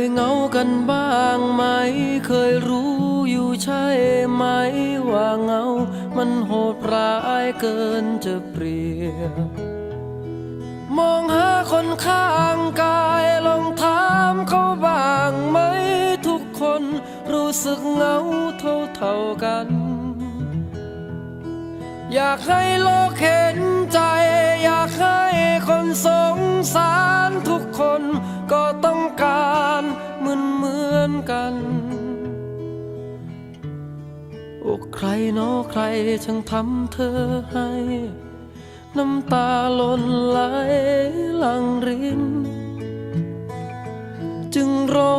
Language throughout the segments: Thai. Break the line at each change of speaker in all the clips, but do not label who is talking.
ยเหงากันบ้างไหม เคยรู้อยู่ใช่ไหม ว่าเหงา มันโหดร้ายเกินจะเปรียบมองหาคนข้างกายลองถามเขาบ้างไหม ทุกคนรู้สึกเหงาเท่าเท่ากัน อยากให้โลกเห็นใจ อยากให้คนสงสารทุก กัน โอ้ใครเนาะใครช่างทำเธอให้ น้ำตาหล่นไหลหลังริน จึงร้อ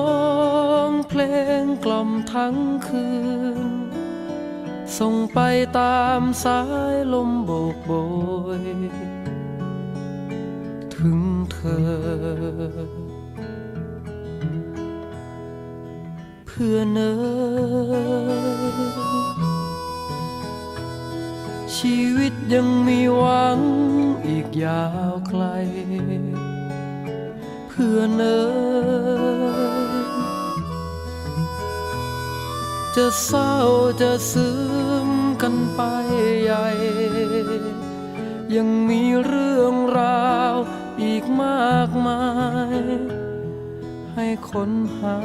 งเพลงกล่อมทั้งคืน ส่งไปตามสายลมโบกโบย ถึงเธอ เพื่อเนยชีวิตยังมีหวังอีกยาวไกล เพื่อเนยจะเศร้าจะซึมกันไปใหญ่ ยังมีเรื่องราว ค้นหา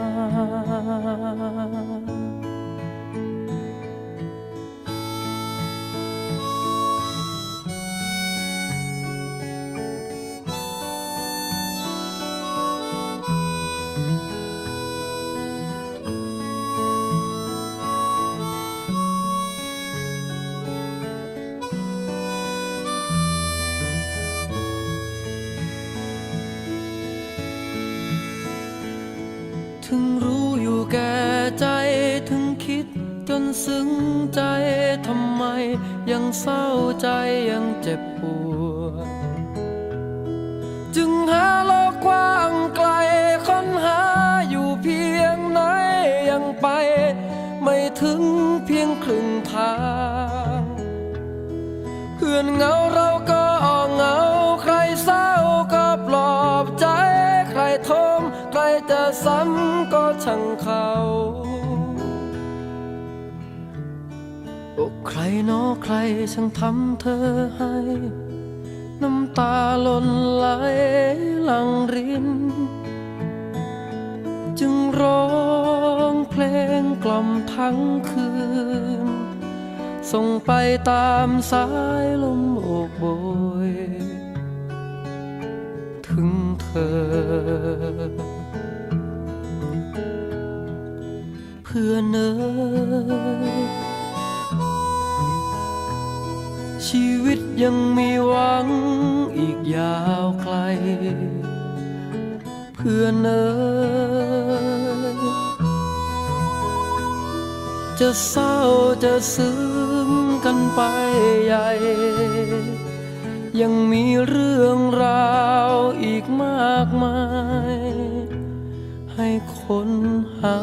ถึงรู้อยู่แก่ใจถึงคิดจนซึ้งใจทำไม ยังเศร้าใจยังเจ็บปวดจึงหาโลกกว้างไกลค้นหาอยู่เพียงไหนยังไป ไม่ถึงเพียงครึ่งทาง เพื่อนเหงาเราก็เหงาใครเศร้าก็ปลอบใจ ใครทมใครจะซ้ำ ก็ช่างเขาโอ้ใครนอใครช่างทำเธอให้ น้ำตาหล่นไหลหลังริน จึงร้องเพลงกล่อมทั้งคืน ส่งไปตามสายลมโอบโบย ถึงเธอ พื่อเนยชีวิตยังมีหวังอีกยาวไกล เพื่อเนยจะเศร้าจะซึมกันไปใหญ่ ยังมีเรื่องราวอีกมากมาย คนหา